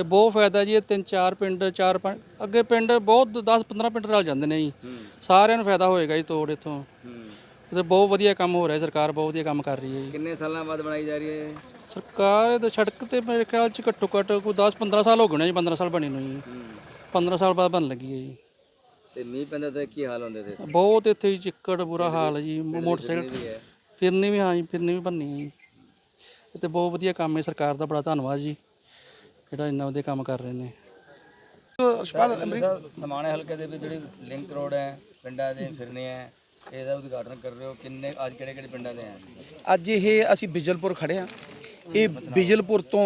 ਇਹ ਬਹੁਤ ਫਾਇਦਾ ਜੀ ਇਹ ਤਿੰਨ ਚਾਰ ਪਿੰਡ ਚਾਰ ਪੰਜ ਅੱਗੇ ਪਿੰਡ ਬਹੁਤ 10 15 ਪਿੰਡ ਰਲ ਜਾਂਦੇ ਨੇ ਜੀ। ਸਾਰਿਆਂ ਨੂੰ ਫਾਇਦਾ ਹੋਏਗਾ ਜੀ ਤੋੜ ਇੱਥੋਂ। ਤੇ ਬਹੁਤ ਵਧੀਆ ਕੰਮ ਹੋ ਰਿਹਾ ਸਰਕਾਰ ਬਹੁਤ ਵਧੀਆ ਕੰਮ ਕਰ ਰਹੀ ਹੈ ਜੀ। ਕਿੰਨੇ ਸਾਲਾਂ ਬਾਅਦ ਬਣਾਈ ਜਾ ਰਹੀ ਹੈ ਇਹ? ਸਰਕਾਰ ਇਹਦੇ ਸੜਕ ਤੇ ਮੇਰੇ ਖਿਆਲ ਚ ਘੱਟੋ ਘੱਟ ਕੋਈ 10 15 ਸਾਲ ਹੋ ਗਏ ਨੇ ਜੀ 15 ਸਾਲ ਬਣੀ ਨੂੰ ਜੀ। 15 ਸਾਲ ਬਾਅਦ ਬਣ ਲੱਗੀ ਹੈ ਜੀ। ਤੇ ਮੀਂਹ ਪੈਂਦਾ ਤਾਂ ਕੀ ਹਾਲ ਹੁੰਦੇ ਤੇ? ਬਹੁਤ ਇੱਥੇ ਚਿੱਕੜ ਬੁਰਾ ਹਾਲ ਹੈ ਜੀ ਮੋਟਰਸਾਈਕਲ ਫਿਰਨੀ ਵੀ ਹਾਂ। ਜੀ ਫਿਰਨੀ ਵੀ ਬੰਨੀ ਹੈ ਜੀ। ਇਹ ਤੇ ਬਹੁਤ ਵਧੀਆ ਕੰਮ ਹੈ ਸਰਕਾਰ ਦਾ ਬੜਾ ਧੰਨਵਾਦ ਜੀ। ਜਿਹੜਾ ਇੰਨਾ ਵਧੀਆ ਕੰਮ ਕਰ ਰਹੇ ਨੇ। ਸਮਾਣੇ ਹਲਕੇ ਦੇ ਵਿੱਚ ਜਿਹੜੀ ਲਿੰਕ ਰੋਡ ਹੈ ਪਿੰਡਾਂ ਦੇ ਫਿਰਨੇ ਹੈ ਇਹਦਾ ਉਦਘਾਟਨ ਕਰ ਰਹੇ ਹੋ ਕਿੰਨੇ ਅੱਜ ਕਿਹੜੇ ਕਿਹੜੇ ਪਿੰਡਾਂ ਦੇ ਹੈ ਅੱਜ ਇਹ ਅਸੀਂ ਬਿਜਲਪੁਰ ਖੜੇ ਆ ਇਹ ਬਿਜਲਪੁਰ ਤੋਂ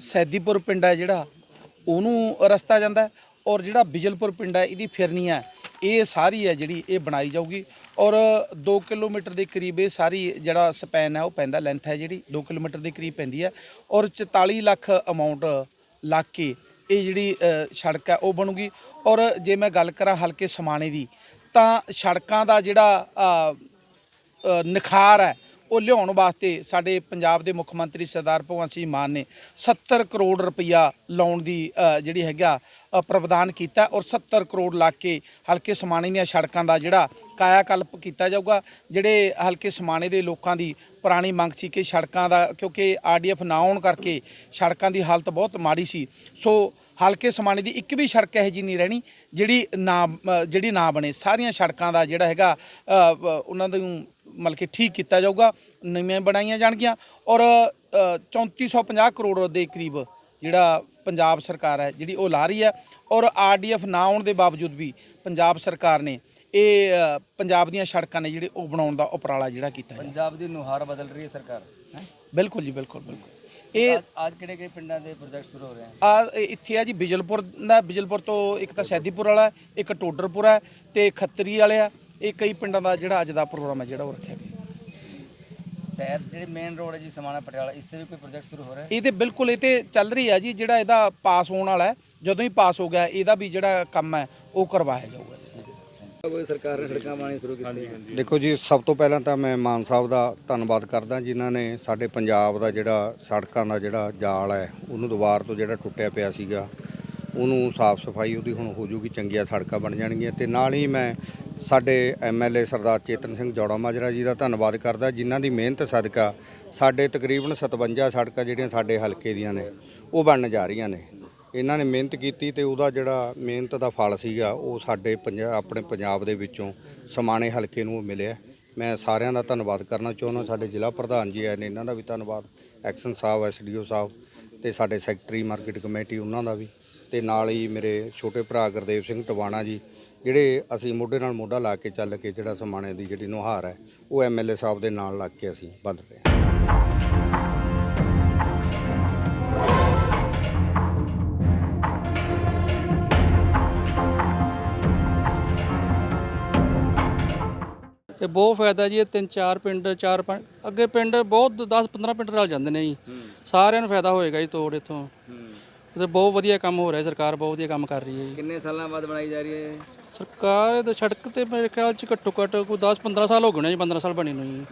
ਸੈਦੀਪੁਰ ਪਿੰਡ ਹੈ ਜਿਹੜਾ ਉਹਨੂੰ ਰਸਤਾ ਜਾਂਦਾ ਔਰ ਜਿਹੜਾ ਬਿਜਲਪੁਰ ਪਿੰਡ ਹੈ ਇਹਦੀ ਫਿਰਨੀ ਹੈ। ਇਹ ਸਾਰੀ ਹੈ ਜਿਹੜੀ ਇਹ ਬਣਾਈ ਜਾਊਗੀ ਔਰ 2 ਕਿਲੋਮੀਟਰ ਦੇ ਕਰੀਬ ਇਹ ਸਾਰੀ ਜਿਹੜਾ ਸਪੈਨ ਹੈ ਉਹ ਪੈਂਦਾ ਲੈਂਥ ਹੈ ਜਿਹੜੀ 2 ਕਿਲੋਮੀਟਰ ਦੇ ਕਰੀਬ ਪੈਂਦੀ ਹੈ ਔਰ 44 ਲੱਖ ਅਮਾਉਂਟ ਲੱਗ ਕੇ ਇਹ ਜਿਹੜੀ ਸੜਕ ਹੈ ਉਹ ਬਣੂਗੀ ਔਰ ਜੇ ਮੈਂ ਗੱਲ ਕਰਾਂ ਹਲਕੇ ਸਮਾਣੇ ਦੀ ਤਾਂ ਸੜਕਾਂ ਦਾ ਜਿਹੜਾ ਨਿਖਾਰ ਹੈ ਉਹ ਲਿਆਉਣ ਵਾਸਤੇ ਸਾਡੇ ਪੰਜਾਬ ਦੇ ਮੁੱਖ ਮੰਤਰੀ ਸਰਦਾਰ ਭਗਵੰਤ ਸਿੰਘ ਮਾਨ ਨੇ 70 ਕਰੋੜ ਰੁਪਈਆ ਲਾਉਣ ਦੀ ਜਿਹੜੀ ਹੈਗਾ ਪ੍ਰਵਧਾਨ ਕੀਤਾ ਔਰ 70 ਕਰੋੜ ਲਾ ਕੇ ਹਲਕੇ ਸਮਾਣੇ ਦੀਆਂ ਸੜਕਾਂ ਦਾ ਜਿਹੜਾ ਕਾਇਆ ਕਲਪ ਕੀਤਾ ਜਾਊਗਾ, ਜਿਹੜੇ ਹਲਕੇ ਸਮਾਣੇ ਦੇ ਲੋਕਾਂ ਦੀ ਪੁਰਾਣੀ ਮੰਗ ਸੀ ਕਿ ਸੜਕਾਂ ਦਾ, ਕਿਉਂਕਿ ਆਰਡੀਐਫ ਨਾ ਆਉਣ ਕਰਕੇ ਸੜਕਾਂ ਦੀ ਹਾਲਤ ਬਹੁਤ ਮਾੜੀ ਸੀ। ਸੋ ਹਲਕੇ ਸਮਾਣੇ ਦੀ ਇੱਕ ਵੀ ਸੜਕ ਇਹੋ ਜਿਹੀ ਨਹੀਂ ਰਹਿਣੀ, ਜਿਹੜੀ ਨਾ ਜਿਹੜੀ ਨਾ ਬਣੇ। ਸਾਰੀਆਂ ਸੜਕਾਂ ਦਾ ਜਿਹੜਾ ਹੈਗਾ ਉਹਨਾਂ ਨੂੰ ਮਤਲਬ ਕਿ ਠੀਕ ਕੀਤਾ ਜਾਊਗਾ ਨਵੀਆਂ ਬਣਾਈਆਂ ਜਾਣਗੀਆਂ ਔਰ ਅ, 3450 ਕਰੋੜ ਦੇ ਕਰੀਬ ਜਿਹੜਾ ਪੰਜਾਬ ਸਰਕਾਰ ਹੈ ਜਿਹੜੀ ਉਹ ਲਾ ਰਹੀ ਹੈ ਔਰ ਆਰਡੀਐਫ ਨਾ ਆਉਣ ਦੇ ਬਾਵਜੂਦ ਵੀ ਪੰਜਾਬ ਸਰਕਾਰ ਨੇ ਇਹ ਪੰਜਾਬ ਦੀਆਂ ਸੜਕਾਂ ਨੇ ਜਿਹੜੇ ਉਹ ਬਣਾਉਣ ਦਾ ਉਪਰਾਲਾ ਜਿਹੜਾ ਕੀਤਾ ਹੈ। ਪੰਜਾਬ ਦੀ ਨੁਹਾਰ ਬਦਲ ਰਹੀ ਹੈ ਸਰਕਾਰ? ਬਿਲਕੁਲ ਜੀ ਬਿਲਕੁਲ ਬਿਲਕੁਲ। ਇਹ ਅੱਜ- ਕਿਹੜੇ ਕਿਹੜੇ ਪਿੰਡਾਂ ਦੇ ਪ੍ਰੋਜੈਕਟ ਸ਼ੁਰੂ ਹੋ ਰਹੇ ਹਨ? ਆ ਇੱਥੇ ਆ ਜੀ ਬਿਜਲਪੁਰ ਦਾ ਬਿਜਲਪੁਰ ਤੋਂ ਇੱਕ ਤਾਂ ਸੈਦੀਪੁਰ ਵਾਲਾ ਇੱਕ ਟੋਡਰਪੁਰ ਹੈ ਤੇ ਖੱਤਰੀ ਵਾਲੇ ਆ। ਇਹ ਕਈ ਪਿੰਡਾਂ ਦਾ ਜਿਹੜਾ ਅੱਜ ਦਾ ਪ੍ਰੋਗਰਾਮ ਹੈ ਜਿਹੜਾ ਉਹ ਰੱਖਿਆ ਗਿਆ। ਸ਼ਹਿਰ ਜਿਹੜੀ ਮੇਨ ਰੋਡ ਹੈ ਜੀ ਸਮਾਣਾ ਪਟਿਆਲਾ ਇਸ ਤੇ ਵੀ ਕੋਈ ਪ੍ਰੋਜੈਕਟ ਸ਼ੁਰੂ ਹੋ ਰਿਹਾ ਹੈ? ਇਹ ਤੇ ਬਿਲਕੁਲ ਇਹ ਤੇ ਚੱਲ ਰਹੀ ਆ ਜੀ ਜਿਹੜਾ ਇਹਦਾ ਪਾਸ ਹੋਣ ਵਾਲਾ ਹੈ ਜਦੋਂ ਹੀ ਪਾਸ ਹੋ ਗਿਆ ਇਹਦਾ ਵੀ ਜਿਹੜਾ ਕੰਮ ਹੈ ਉਹ ਕਰਵਾਇਆ ਜਾਊਗਾ। ਕੋਈ ਸਰਕਾਰ ਨੇ ਸੜਕਾਂ ਬਣਾਉਣੀ ਸ਼ੁਰੂ ਕੀਤੀ ਹੈ ਦੇਖੋ ਜੀ ਸਭ ਤੋਂ ਪਹਿਲਾਂ ਤਾਂ ਮੈਂ ਮਾਨ ਸਾਹਿਬ ਦਾ ਧੰਨਵਾਦ ਕਰਦਾ ਜਿਨ੍ਹਾਂ ਨੇ ਸਾਡੇ ਪੰਜਾਬ ਦਾ ਜਿਹੜਾ ਸੜਕਾਂ ਦਾ ਜਿਹੜਾ ਜਾਲ ਹੈ ਉਹਨੂੰ ਦੁਬਾਰ ਤੋਂ ਜਿਹੜਾ ਟੁੱਟਿਆ ਪਿਆ ਸੀਗਾ ਉਹਨੂੰ ਸਾਫ਼ ਸਫ਼ਾਈ ਉਹਦੀ ਹੁਣ ਹੋ ਜੂਗੀ, ਚੰਗੀਆਂ ਸੜਕਾਂ ਬਣ ਜਾਣਗੀਆਂ ਤੇ ਨਾਲ ਹੀ ਮੈਂ ਸਾਡੇ ਐਮਐਲਏ ਸਰਦਾਰ ਚੇਤਨ ਸਿੰਘ ਜੋੜਾ ਮਾਜਰਾ ਜੀ ਦਾ ਧੰਨਵਾਦ ਕਰਦਾ, ਜਿਨ੍ਹਾਂ ਦੀ ਮਿਹਨਤ ਸਦਕਾ ਸਾਡੇ ਤਕਰੀਬਨ 57 ਸੜਕਾਂ ਜਿਹੜੀਆਂ ਸਾਡੇ ਹਲਕੇ ਦੀਆਂ ਨੇ, ਉਹ ਬਣਨ ਜਾ ਰਹੀਆਂ ਨੇ। ਇਹਨਾਂ ਨੇ ਮਿਹਨਤ ਕੀਤੀ ਤੇ ਉਹਦਾ ਜਿਹੜਾ ਮਿਹਨਤ ਦਾ ਫਲ ਸੀਗਾ, ਉਹ ਸਾਡੇ ਪੰਜਾਬ ਆਪਣੇ ਪੰਜਾਬ ਦੇ ਵਿੱਚੋਂ ਸਮਾਣੇ ਹਲਕੇ ਨੂੰ ਮਿਲਿਆ। ਮੈਂ ਸਾਰਿਆਂ ਦਾ ਧੰਨਵਾਦ ਕਰਨਾ ਚਾਹੁੰਦਾ, ਸਾਡੇ ਜ਼ਿਲ੍ਹਾ ਪ੍ਰਧਾਨ ਜੀ ਆਏ ਨੇ, ਇਹਨਾਂ ਦਾ ਵੀ ਧੰਨਵਾਦ, ਐਕਸ਼ਨ ਸਾਹਿਬ ਐਸਡੀਓ ਸਾਹਿਬ ਤੇ ਸਾਡੇ ਸੈਕਟਰੀ, ਮਾਰਕੀਟ ਕਮੇਟੀ, ਉਹਨਾਂ ਦਾ ਵੀ। ਤੇ ਨਾਲ ਹੀ ਮੇਰੇ ਛੋਟੇ ਭਰਾ ਗੁਰਦੇਵ ਸਿੰਘ ਟਵਾਣਾ ਜੀ ਜਿਹੜੇ ਅਸੀਂ ਮੋਢੇ ਨਾਲ ਮੋਢਾ ਲਾ ਕੇ ਚੱਲ ਕੇ ਜਿਹੜਾ ਸਮਾਣੇ ਦੀ ਜਿਹੜੀ ਨੁਹਾਰ ਹੈ ਉਹ ਐਮਐਲਏ ਸਾਹਿਬ ਦੇ ਨਾਲ ਲੱਗ ਕੇ ਅਸੀਂ ਬਦਲ ਰਹੇ ਹਾਂ। ਇਹ ਬਹੁਤ ਫਾਇਦਾ ਜੀ ਇਹ ਤਿੰਨ ਚਾਰ ਪਿੰਡ ਚਾਰ ਪੰਜ ਅੱਗੇ ਪਿੰਡ ਬਹੁਤ 10 15 ਪਿੰਡ ਰਲ ਜਾਂਦੇ ਨੇ ਜੀ। ਸਾਰਿਆਂ ਨੂੰ ਫਾਇਦਾ ਹੋਏਗਾ ਜੀ ਤੋੜ ਇੱਥੋਂ। ਤੇ ਬਹੁਤ ਵਧੀਆ ਕੰਮ ਹੋ ਰਿਹਾ ਸਰਕਾਰ ਬਹੁਤ ਵਧੀਆ ਕੰਮ ਕਰ ਰਹੀ ਹੈ ਜੀ। ਕਿੰਨੇ ਸਾਲਾਂ ਬਾਅਦ ਬਣਾਈ ਜਾ ਰਹੀ ਹੈ ਇਹ? ਸਰਕਾਰ ਸੜਕ ਤੇ ਮੇਰੇ ਖਿਆਲ ਚ ਘੱਟੋ ਘੱਟ ਕੋਈ 10 15 ਸਾਲ ਹੋ ਗਏ ਨੇ ਜੀ 15 ਸਾਲ ਬਣੀ ਨੂੰ ਜੀ।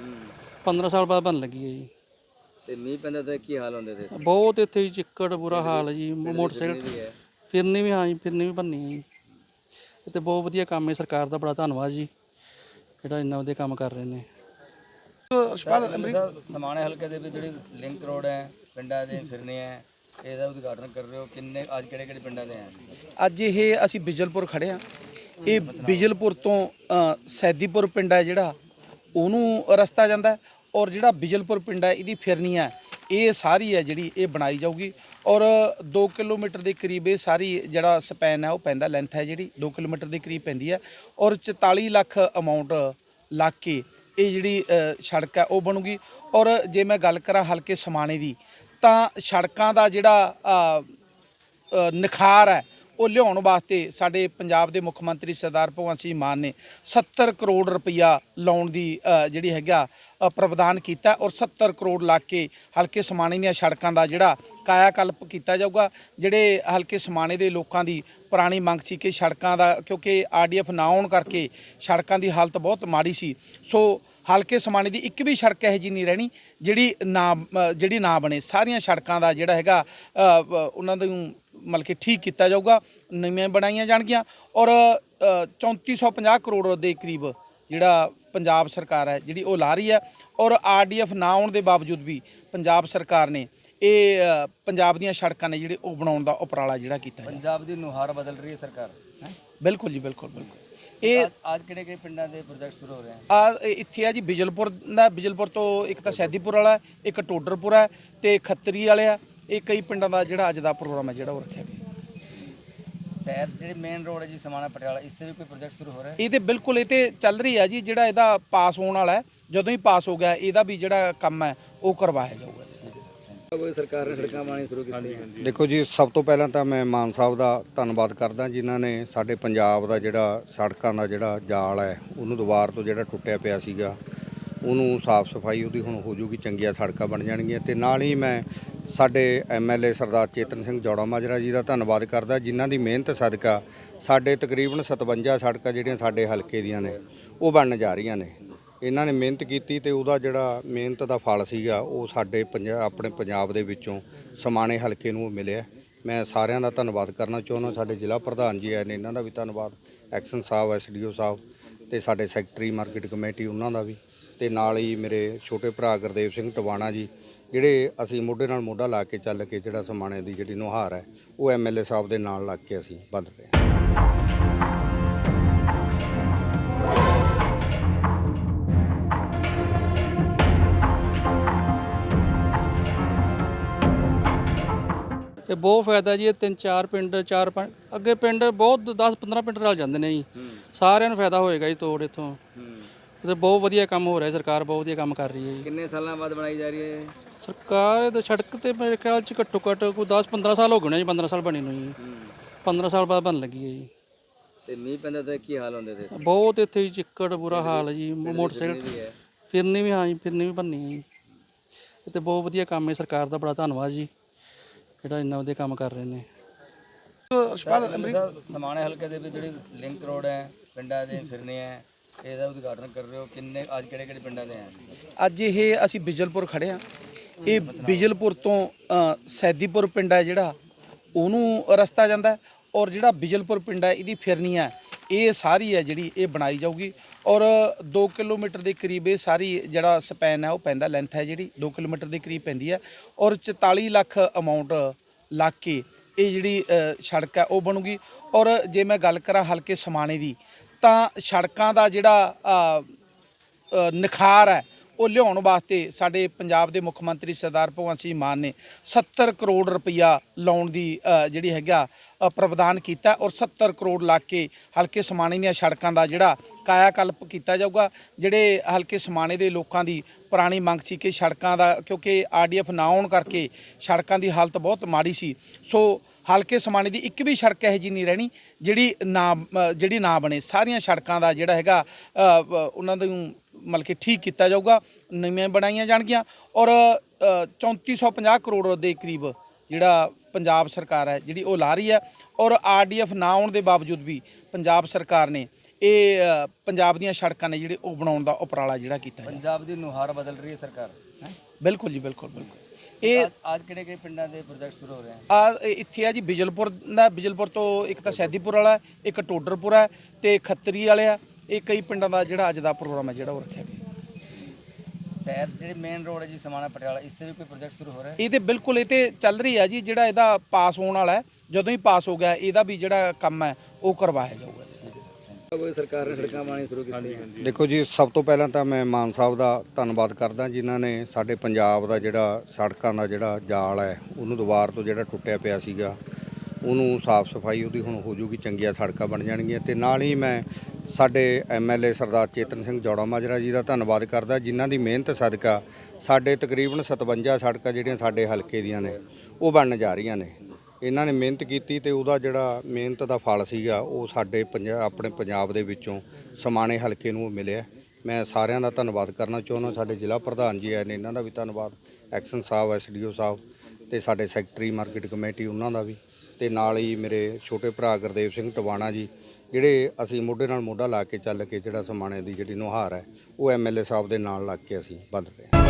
15 ਸਾਲ ਬਾਅਦ ਬਣ ਲੱਗੀ ਹੈ ਜੀ। ਤੇ ਮੀਂਹ ਪੈਂਦਾ ਤਾਂ ਕੀ ਹਾਲ ਹੁੰਦੇ ਤੇ? ਬਹੁਤ ਇੱਥੇ ਜੀ ਚਿੱਕੜ ਬੁਰਾ ਹਾਲ ਹੈ ਜੀ ਮੋਟਰਸਾਈਕਲ ਵੀ ਹੈ। ਫਿਰਨੀ ਵੀ ਹਾਂ ਜੀ ਫਿਰਨੀ ਵੀ ਬੰਨੀ ਹੈ ਜੀ। ਇਹ ਤੇ ਬਹੁਤ ਵਧੀਆ ਕੰਮ ਹੈ ਸਰਕਾਰ ਦਾ ਬੜਾ ਧੰਨਵਾਦ ਜੀ ਜਿਹੜਾ ਇੰਨਾ ਵਧੀਆ ਕੰਮ ਕਰ ਰਹੇ ਨੇ। ਸਮਾਣੇ ਹਲਕੇ ਦੇ ਵਿੱਚ ਜਿਹੜੀ ਲਿੰਕ ਰੋਡ ਹੈ ਪਿੰਡਾਂ ਦੇ ਫਿਰਨੇ ਹੈ। ਇਹਦਾ ਉਦਘਾਟਨ ਕਰ ਰਹੇ ਹੋ, ਕਿੰਨੇ, ਅੱਜ ਕਿਹੜੇ ਕਿਹੜੇ ਪਿੰਡਾਂ ਦੇ ਹੈ ਅੱਜ ਇਹ ਅਸੀਂ ਬਿਜਲਪੁਰ ਖੜੇ ਆ ਇਹ ਬਿਜਲਪੁਰ ਤੋਂ ਸੈਦੀਪੁਰ ਪਿੰਡ ਹੈ ਜਿਹੜਾ, ਉਹਨੂੰ ਰਸਤਾ ਜਾਂਦਾ ਔਰ ਜਿਹੜਾ ਬਿਜਲਪੁਰ ਪਿੰਡ ਹੈ, ਇਹਦੀ ਫਿਰਨੀ ਹੈ। ਇਹ ਸਾਰੀ ਹੈ ਜਿਹੜੀ ਇਹ ਬਣਾਈ ਜਾਊਗੀ ਔਰ 2 ਕਿਲੋਮੀਟਰ ਦੇ ਕਰੀਬ ਇਹ ਸਾਰੀ ਜਿਹੜਾ ਸਪੈਨ ਹੈ, ਉਹ ਪੈਂਦਾ, ਲੈਂਥ ਹੈ ਜਿਹੜੀ 2 ਕਿਲੋਮੀਟਰ ਦੇ ਕਰੀਬ ਪੈਂਦੀ ਹੈ ਔਰ 44 ਲੱਖ ਅਮਾਉਂਟ ਲੱਗ ਕੇ ਇਹ ਜਿਹੜੀ ਸੜਕ ਹੈ, ਉਹ ਬਣੂਗੀ ਔਰ ਜੇ ਮੈਂ ਗੱਲ ਕਰਾਂ ਹਲਕੇ ਸਮਾਣੇ ਦੀ ਤਾਂ ਸੜਕਾਂ ਦਾ ਜਿਹੜਾ ਨਿਖਾਰ ਹੈ, ਉਹ ਲਿਆਉਣ ਵਾਸਤੇ ਸਾਡੇ ਪੰਜਾਬ ਦੇ ਮੁੱਖ ਮੰਤਰੀ ਸਰਦਾਰ ਭਗਵੰਤ ਸਿੰਘ ਮਾਨ ਨੇ 70 ਕਰੋੜ ਰੁਪਈਆ ਲਾਉਣ ਦੀ ਜਿਹੜੀ ਹੈਗਾ ਪ੍ਰਵਧਾਨ ਕੀਤਾ ਔਰ 70 ਕਰੋੜ ਲਾ ਕੇ ਹਲਕੇ ਸਮਾਣੇ ਦੀਆਂ ਸੜਕਾਂ ਦਾ ਜਿਹੜਾ ਕਾਇਆ ਕਲਪ ਕੀਤਾ ਜਾਊਗਾ, ਜਿਹੜੇ ਹਲਕੇ ਸਮਾਣੇ ਦੇ ਲੋਕਾਂ ਦੀ ਪੁਰਾਣੀ ਮੰਗ ਸੀ ਕਿ ਸੜਕਾਂ ਦਾ, ਕਿਉਂਕਿ ਆਰਡੀਐਫ ਨਾ ਆਉਣ ਕਰਕੇ ਸੜਕਾਂ ਦੀ ਹਾਲਤ ਬਹੁਤ ਮਾੜੀ ਸੀ। ਸੋ ਹਲਕੇ ਸਮਾਣੇ ਦੀ ਇੱਕ ਵੀ ਸੜਕ ਇਹੋ ਜਿਹੀ ਨਹੀਂ ਰਹਿਣੀ ਜਿਹੜੀ ਨਾ ਜਿਹੜੀ ਨਾ ਬਣੇ। ਸਾਰੀਆਂ ਸੜਕਾਂ ਦਾ ਜਿਹੜਾ ਹੈਗਾ ਉਹਨਾਂ ਨੂੰ ਮਤਲਬ ਕਿ ਠੀਕ ਕੀਤਾ ਜਾਊਗਾ ਨਵੀਆਂ ਬਣਾਈਆਂ ਜਾਣਗੀਆਂ ਔਰ ਅ, 3450 ਕਰੋੜ ਦੇ ਕਰੀਬ ਜਿਹੜਾ ਪੰਜਾਬ ਸਰਕਾਰ ਹੈ ਜਿਹੜੀ ਉਹ ਲਾ ਰਹੀ ਹੈ ਔਰ ਆਰਡੀਐਫ ਨਾ ਆਉਣ ਦੇ ਬਾਵਜੂਦ ਵੀ ਪੰਜਾਬ ਸਰਕਾਰ ਨੇ ਇਹ ਪੰਜਾਬ ਦੀਆਂ ਸੜਕਾਂ ਨੇ ਜਿਹੜੇ ਉਹ ਬਣਾਉਣ ਦਾ ਉਪਰਾਲਾ ਜਿਹੜਾ ਕੀਤਾ ਹੈ। ਪੰਜਾਬ ਦੀ ਨੁਹਾਰ ਬਦਲ ਰਹੀ ਹੈ ਸਰਕਾਰ? ਬਿਲਕੁਲ ਜੀ ਬਿਲਕੁਲ ਬਿਲਕੁਲ। ਇਹ ਅੱਜ- ਕਿਹੜੇ ਕਿਹੜੇ ਪਿੰਡਾਂ ਦੇ ਪ੍ਰੋਜੈਕਟ ਸ਼ੁਰੂ ਹੋ ਰਹੇ ਆ? ਇੱਥੇ ਆ ਜੀ ਬਿਜਲਪੁਰ ਦਾ ਬਿਜਲਪੁਰ ਤੋਂ ਇੱਕ ਤਾਂ ਸੈਦੀਪੁਰ ਵਾਲਾ ਹੈ, ਇੱਕ ਟੋਡਰਪੁਰ ਹੈ ਤੇ ਖੱਤਰੀ ਵਾਲੇ ਆ। ਇਹ ਕਈ ਪਿੰਡਾਂ ਦਾ ਜਿਹੜਾ ਅੱਜ ਦਾ ਪ੍ਰੋਗਰਾਮ ਹੈ ਜਿਹੜਾ ਉਹ ਰੱਖਿਆ ਗਿਆ। ਸ਼ਹਿਰ ਜਿਹੜੇ ਮੇਨ ਰੋਡ ਹੈ ਜੀ ਸਮਾਣਾ ਪਟਿਆਲਾ ਇਸ ਤੇ ਵੀ ਕੋਈ ਪ੍ਰੋਜੈਕਟ ਸ਼ੁਰੂ ਹੋ ਰਿਹਾ ਹੈ? ਇਹ ਤੇ ਬਿਲਕੁਲ ਇਹ ਤੇ ਚੱਲ ਰਹੀ ਆ ਜੀ ਜਿਹੜਾ ਇਹਦਾ ਪਾਸ ਹੋਣ ਵਾਲਾ ਹੈ ਜਦੋਂ ਹੀ ਪਾਸ ਹੋ ਗਿਆ ਇਹਦਾ ਵੀ ਜਿਹੜਾ ਕੰਮ ਹੈ ਉਹ ਕਰਵਾਇਆ ਜਾਊਗਾ ਸਰਕਾਰ ਨੇ ਸੜਕਾਂ ਬਣਾਉਣੀ ਸ਼ੁਰੂ ਕੀਤੀਆਂ। ਦੇਖੋ ਜੀ ਸਭ ਤੋਂ ਪਹਿਲਾਂ ਤਾਂ ਮੈਂ ਮਾਨ ਸਾਹਿਬ ਦਾ ਧੰਨਵਾਦ ਕਰਦਾ ਜਿਨ੍ਹਾਂ ਨੇ ਸਾਡੇ ਪੰਜਾਬ ਦਾ ਜਿਹੜਾ ਸੜਕਾਂ ਦਾ ਜਿਹੜਾ ਜਾਲ ਹੈ ਉਹਨੂੰ ਦੁਬਾਰ ਤੋਂ ਜਿਹੜਾ ਟੁੱਟਿਆ ਪਿਆ ਸੀਗਾ ਉਹਨੂੰ ਸਾਫ਼ ਸਫ਼ਾਈ ਉਹਦੀ ਹੁਣ ਹੋ ਜੂਗੀ ਚੰਗੀਆਂ ਸੜਕਾਂ ਬਣ ਜਾਣਗੀਆਂ ਤੇ ਨਾਲ ਹੀ ਮੈਂ ਸਾਡੇ ਐਮਐਲਏ ਸਰਦਾਰ ਚੇਤਨ ਸਿੰਘ ਜੌੜਾ ਮਾਜਰਾ ਜੀ ਦਾ ਧੰਨਵਾਦ ਕਰਦਾ ਜਿਨ੍ਹਾਂ ਦੀ ਮਿਹਨਤ ਸਦਕਾ ਸਾਡੇ ਤਕਰੀਬਨ 57 ਸੜਕਾਂ ਜਿਹੜੀਆਂ ਸਾਡੇ ਹਲਕੇ ਦੀਆਂ ਨੇ ਉਹ ਬਣਨ ਜਾ ਰਹੀਆਂ ਨੇ। ਇਹਨਾਂ ਨੇ ਮਿਹਨਤ ਕੀਤੀ ਤੇ ਉਹਦਾ ਜਿਹੜਾ ਮਿਹਨਤ ਦਾ ਫਲ ਸੀਗਾ, ਉਹ ਸਾਡੇ ਪੰਜਾਬ ਆਪਣੇ ਪੰਜਾਬ ਦੇ ਵਿੱਚੋਂ ਸਮਾਣੇ ਹਲਕੇ ਨੂੰ ਮਿਲਿਆ। ਮੈਂ ਸਾਰਿਆਂ ਦਾ ਧੰਨਵਾਦ ਕਰਨਾ ਚਾਹੁੰਦਾ, ਸਾਡੇ ਜ਼ਿਲ੍ਹਾ ਪ੍ਰਧਾਨ ਜੀ ਆਏ ਨੇ, ਇਹਨਾਂ ਦਾ ਵੀ ਧੰਨਵਾਦ, ਐਕਸ਼ਨ ਸਾਹਿਬ, ਐਸਡੀਓ ਸਾਹਿਬ ਤੇ ਸਾਡੇ ਸੈਕਟਰੀ, ਮਾਰਕੀਟ ਕਮੇਟੀ, ਉਹਨਾਂ ਦਾ ਵੀ ਤੇ ਨਾਲ ਹੀ ਮੇਰੇ ਛੋਟੇ ਭਰਾ ਗੁਰਦੇਵ ਸਿੰਘ ਟਵਾਣਾ ਜੀ, ਜਿਹੜੇ ਅਸੀਂ ਮੋਢੇ ਨਾਲ ਮੋਢਾ ਲਾ ਕੇ ਚੱਲ ਕੇ ਜਿਹੜਾ ਸਮਾਣੇ ਦੀ ਜਿਹੜੀ ਨੁਹਾਰ ਹੈ, ਉਹ ਐਮਐਲਏ ਸਾਹਿਬ ਦੇ ਨਾਲ ਲੱਗ ਕੇ ਅਸੀਂ ਬੰਦ ਰਹੇ ਇਹ ਬਹੁਤ ਫਾਇਦਾ ਜੀ ਇਹ ਤਿੰਨ ਚਾਰ ਪਿੰਡ ਚਾਰ ਪੰਜ ਅੱਗੇ ਪਿੰਡ ਬਹੁਤ 10 15 ਪਿੰਡ ਰਲ ਜਾਂਦੇ ਨੇ ਜੀ। ਸਾਰਿਆਂ ਨੂੰ ਫਾਇਦਾ ਹੋਏਗਾ ਜੀ ਤੋੜ ਇੱਥੋਂ। ਤੇ ਬਹੁਤ ਵਧੀਆ ਕੰਮ ਹੋ ਰਿਹਾ ਸਰਕਾਰ ਬਹੁਤ ਵਧੀਆ ਕੰਮ ਕਰ ਰਹੀ ਹੈ ਜੀ। ਕਿੰਨੇ ਸਾਲਾਂ ਬਾਅਦ ਬਣਾਈ ਜਾ ਰਹੀ ਹੈ ਇਹ? ਸਰਕਾਰ ਇਹਦੇ ਸੜਕ ਤੇ ਮੇਰੇ ਖਿਆਲ ਚ ਘੱਟੋ ਘੱਟ ਕੋਈ 10 15 ਸਾਲ ਹੋ ਗਏ ਨੇ ਜੀ 15 ਸਾਲ ਬਣੀ ਨੂੰ ਜੀ। 15 ਸਾਲ ਬਾਅਦ ਬਣ ਲੱਗੀ ਹੈ ਜੀ। ਤੇ ਮੀਂਹ ਪੈਂਦਾ ਤਾਂ ਕੀ ਹਾਲ ਹੁੰਦੇ ਤੇ? ਬਹੁਤ ਇੱਥੇ ਜੀ ਚਿੱਕੜ ਬੁਰਾ ਹਾਲ ਹੈ ਜੀ ਮੋਟਰਸਾਈਕਲ ਫਿਰਨੀ ਵੀ ਹਾਂ। ਜੀ ਫਿਰਨੀ ਵੀ ਭੰਨੀ ਹੈ ਜੀ। ਇਹ ਤੇ ਬਹੁਤ ਵਧੀਆ ਕੰਮ ਹੈ ਸਰਕਾਰ ਦਾ ਬੜਾ ਧੰਨਵਾਦ ਜੀ। ਜਿਹੜਾ ਇੰਨਾ ਵਧੀਆ ਕੰਮ ਕਰ ਰਹੇ ਨੇ। ਸਾਹਿਬ ਸਮਾਣੇ ਹਲਕੇ ਦੇ ਵਿੱਚ ਜਿਹੜੀ ਲਿੰਕ ਰੋਡ ਹੈ ਪਿੰਡਾਂ ਦੇ ਫਿਰਨੇ ਹੈ ਇਹਦਾ ਉਦਘਾਟਨ ਕਰ ਰਹੇ ਹੋ ਕਿੰਨੇ ਅੱਜ ਕਿਹੜੇ ਕਿਹੜੇ ਪਿੰਡਾਂ ਦੇ ਹੈ ਅੱਜ ਇਹ ਅਸੀਂ ਬਿਜਲਪੁਰ ਖੜੇ ਆ ਇਹ ਬਿਜਲਪੁਰ ਤੋਂ ਸੈਦੀਪੁਰ ਪਿੰਡ ਹੈ ਜਿਹੜਾ ਉਹਨੂੰ ਰਸਤਾ ਜਾਂਦਾ ਔਰ ਜਿਹੜਾ ਬਿਜਲਪੁਰ ਪਿੰਡ ਹੈ ਇਹਦੀ ਫਿਰਨੀ ਹੈ। ਇਹ ਸਾਰੀ ਹੈ ਜਿਹੜੀ ਇਹ ਬਣਾਈ ਜਾਊਗੀ ਔਰ 2 ਕਿਲੋਮੀਟਰ ਦੇ ਕਰੀਬ ਇਹ ਸਾਰੀ ਜਿਹੜਾ ਸਪੈਨ ਹੈ ਉਹ ਪੈਂਦਾ ਲੈਂਥ ਹੈ ਜਿਹੜੀ 2 ਕਿਲੋਮੀਟਰ ਦੇ ਕਰੀਬ ਪੈਂਦੀ ਹੈ ਔਰ 44 ਲੱਖ ਅਮਾਉਂਟ ਲੱਗ ਕੇ ਇਹ ਜਿਹੜੀ ਸੜਕ ਹੈ ਉਹ ਬਣੂਗੀ ਔਰ ਜੇ ਮੈਂ ਗੱਲ ਕਰਾਂ ਹਲਕੇ ਸਮਾਣੇ ਦੀ ਤਾਂ ਸੜਕਾਂ ਦਾ ਜਿਹੜਾ ਨਿਖਾਰ ਹੈ ਉਹ ਲਿਆਉਣ ਵਾਸਤੇ ਸਾਡੇ ਪੰਜਾਬ ਦੇ ਮੁੱਖ ਮੰਤਰੀ ਸਰਦਾਰ ਭਗਵੰਤ ਸਿੰਘ ਮਾਨ ਨੇ 70 ਕਰੋੜ ਰੁਪਈਆ ਲਾਉਣ ਦੀ ਜਿਹੜੀ ਹੈਗਾ ਪ੍ਰਵਧਾਨ ਕੀਤਾ ਔਰ 70 ਕਰੋੜ ਲਾ ਕੇ ਹਲਕੇ ਸਮਾਣੇ ਦੀਆਂ ਸੜਕਾਂ ਦਾ ਜਿਹੜਾ ਕਾਇਆ ਕਲਪ ਕੀਤਾ ਜਾਊਗਾ, ਜਿਹੜੇ ਹਲਕੇ ਸਮਾਣੇ ਦੇ ਲੋਕਾਂ ਦੀ ਪੁਰਾਣੀ ਮੰਗ ਸੀ ਕਿ ਸੜਕਾਂ ਦਾ, ਕਿਉਂਕਿ ਆਰਡੀਐਫ ਨਾ ਆਉਣ ਕਰਕੇ ਸੜਕਾਂ ਦੀ ਹਾਲਤ ਬਹੁਤ ਮਾੜੀ ਸੀ। ਸੋ ਹਲਕੇ ਸਮਾਣੇ ਦੀ ਇੱਕ ਵੀ ਸੜਕ ਇਹੋ ਜਿਹੀ ਨਹੀਂ ਰਹਿਣੀ, ਜਿਹੜੀ ਨਾ ਜਿਹੜੀ ਨਾ ਬਣੇ। ਸਾਰੀਆਂ ਸੜਕਾਂ ਦਾ ਜਿਹੜਾ ਹੈਗਾ ਉਹਨਾਂ ਨੂੰ ਮਤਲਬ ਕਿ ਠੀਕ ਕੀਤਾ ਜਾਊਗਾ ਨਵੀਆਂ ਬਣਾਈਆਂ ਜਾਣਗੀਆਂ ਔਰ ਅ, 3450 ਕਰੋੜ ਦੇ ਕਰੀਬ ਜਿਹੜਾ ਪੰਜਾਬ ਸਰਕਾਰ ਹੈ ਜਿਹੜੀ ਉਹ ਲਾ ਰਹੀ ਹੈ ਔਰ ਆਰਡੀਐਫ ਨਾ ਆਉਣ ਦੇ ਬਾਵਜੂਦ ਵੀ ਪੰਜਾਬ ਸਰਕਾਰ ਨੇ ਇਹ ਪੰਜਾਬ ਦੀਆਂ ਸੜਕਾਂ ਨੇ ਜਿਹੜੇ ਉਹ ਬਣਾਉਣ ਦਾ ਉਪਰਾਲਾ ਜਿਹੜਾ ਕੀਤਾ ਹੈ। ਪੰਜਾਬ ਦੀ ਨੁਹਾਰ ਬਦਲ ਰਹੀ ਹੈ ਸਰਕਾਰ? ਬਿਲਕੁਲ ਜੀ ਬਿਲਕੁਲ ਬਿਲਕੁਲ। ਇਹ ਅੱਜ- ਕਿਹੜੇ ਕਿਹੜੇ ਪਿੰਡਾਂ ਦੇ ਪ੍ਰੋਜੈਕਟ ਸ਼ੁਰੂ ਹੋ ਰਹੇ ਹਨ? ਆ ਇੱਥੇ ਆ ਜੀ ਬਿਜਲਪੁਰ ਦਾ ਬਿਜਲਪੁਰ ਤੋਂ ਇੱਕ ਤਾਂ ਸੈਦੀਪੁਰ ਵਾਲਾ ਇੱਕ ਟੋਡਰਪੁਰ ਹੈ ਤੇ ਖੱਤਰੀ ਵਾਲੇ ਆ। ਇਹ ਕਈ ਪਿੰਡਾਂ ਦਾ ਜਿਹੜਾ ਅੱਜ ਦਾ ਪ੍ਰੋਗਰਾਮ ਹੈ ਜਿਹੜਾ ਉਹ ਰੱਖਿਆ ਗਿਆ। ਸ਼ਹਿਰ ਜਿਹੜੇ ਮੇਨ ਰੋਡ ਹੈ ਜੀ ਸਮਾਣਾ ਪਟਿਆਲਾ ਇਸ ਤੇ ਵੀ ਕੋਈ ਪ੍ਰੋਜੈਕਟ ਸ਼ੁਰੂ ਹੋ ਰਿਹਾ ਹੈ? ਇਹ ਤੇ ਬਿਲਕੁਲ ਇਹ ਤੇ ਚੱਲ ਰਹੀ ਆ ਜੀ ਜਿਹੜਾ ਇਹਦਾ ਪਾਸ ਹੋਣ ਵਾਲਾ ਹੈ ਜਦੋਂ ਹੀ ਪਾਸ ਹੋ ਗਿਆ ਇਹਦਾ ਵੀ ਜਿਹੜਾ ਕੰਮ ਹੈ ਉਹ ਕਰਵਾਇਆ ਜਾਊਗਾ। ਕੋਈ ਸਰਕਾਰ ਨੇ ਸੜਕਾਂ ਬਣਾਉਣੀ ਸ਼ੁਰੂ ਕੀਤੀਆਂ। ਦੇਖੋ ਜੀ ਸਭ ਤੋਂ ਪਹਿਲਾਂ ਤਾਂ ਮੈਂ ਮਾਨ ਸਾਹਿਬ ਦਾ ਧੰਨਵਾਦ ਕਰਦਾ ਜਿਨ੍ਹਾਂ ਨੇ ਸਾਡੇ ਪੰਜਾਬ ਦਾ ਜਿਹੜਾ ਸੜਕਾਂ ਦਾ ਜਿਹੜਾ ਜਾਲ ਹੈ ਉਹਨੂੰ ਦੁਬਾਰ ਤੋਂ ਜਿਹੜਾ ਟੁੱਟਿਆ ਪਿਆ ਸੀਗਾ ਉਹਨੂੰ ਸਾਫ਼ ਸਫ਼ਾਈ ਉਹਦੀ ਹੁਣ ਹੋ ਜੂਗੀ, ਚੰਗੀਆਂ ਸੜਕਾਂ ਬਣ ਜਾਣਗੀਆਂ ਤੇ ਨਾਲ ਹੀ ਮੈਂ ਸਾਡੇ ਐਮਐਲਏ ਸਰਦਾਰ ਚੇਤਨ ਸਿੰਘ ਜੋੜਾ ਮਾਜਰਾ ਜੀ ਦਾ ਧੰਨਵਾਦ ਕਰਦਾ, ਜਿਨ੍ਹਾਂ ਦੀ ਮਿਹਨਤ ਸਦਕਾ ਸਾਡੇ ਤਕਰੀਬਨ 57 ਸੜਕਾਂ ਜਿਹੜੀਆਂ ਸਾਡੇ ਹਲਕੇ ਦੀਆਂ ਨੇ, ਉਹ ਬਣਨ ਜਾ ਰਹੀਆਂ ਨੇ। ਇਹਨਾਂ ਨੇ ਮਿਹਨਤ ਕੀਤੀ ਤੇ ਉਹਦਾ ਜਿਹੜਾ ਮਿਹਨਤ ਦਾ ਫਲ ਸੀਗਾ, ਉਹ ਸਾਡੇ ਪੰਜਾਬ ਆਪਣੇ ਪੰਜਾਬ ਦੇ ਵਿੱਚੋਂ ਸਮਾਣੇ ਹਲਕੇ ਨੂੰ ਮਿਲਿਆ। ਮੈਂ ਸਾਰਿਆਂ ਦਾ ਧੰਨਵਾਦ ਕਰਨਾ ਚਾਹੁੰਦਾ, ਸਾਡੇ ਜ਼ਿਲ੍ਹਾ ਪ੍ਰਧਾਨ ਜੀ ਆਏ ਨੇ, ਇਹਨਾਂ ਦਾ ਵੀ ਧੰਨਵਾਦ, ਐਕਸ਼ਨ ਸਾਹਿਬ ਐਸਡੀਓ ਸਾਹਿਬ ਤੇ ਸਾਡੇ ਸੈਕਟਰੀ, ਮਾਰਕੀਟ ਕਮੇਟੀ, ਉਹਨਾਂ ਦਾ ਵੀ। ਤੇ ਨਾਲ ਹੀ ਮੇਰੇ ਛੋਟੇ ਭਰਾ ਗੁਰਦੇਵ ਸਿੰਘ ਟਵਾਣਾ ਜੀ, ਜਿਹੜੇ ਅਸੀਂ ਮੋਢੇ ਨਾਲ ਮੋਢਾ ਲਾ ਕੇ ਚੱਲ ਕੇ ਜਿਹੜਾ ਸਮਾਣੇ ਦੀ ਜਿਹੜੀ ਨੁਹਾਰ ਹੈ, ਉਹ ਐਮਐਲਏ ਸਾਹਿਬ ਦੇ ਨਾਲ ਲੱਗ ਕੇ ਅਸੀਂ ਬੰਦ ਰਹੇ ਹਾਂ।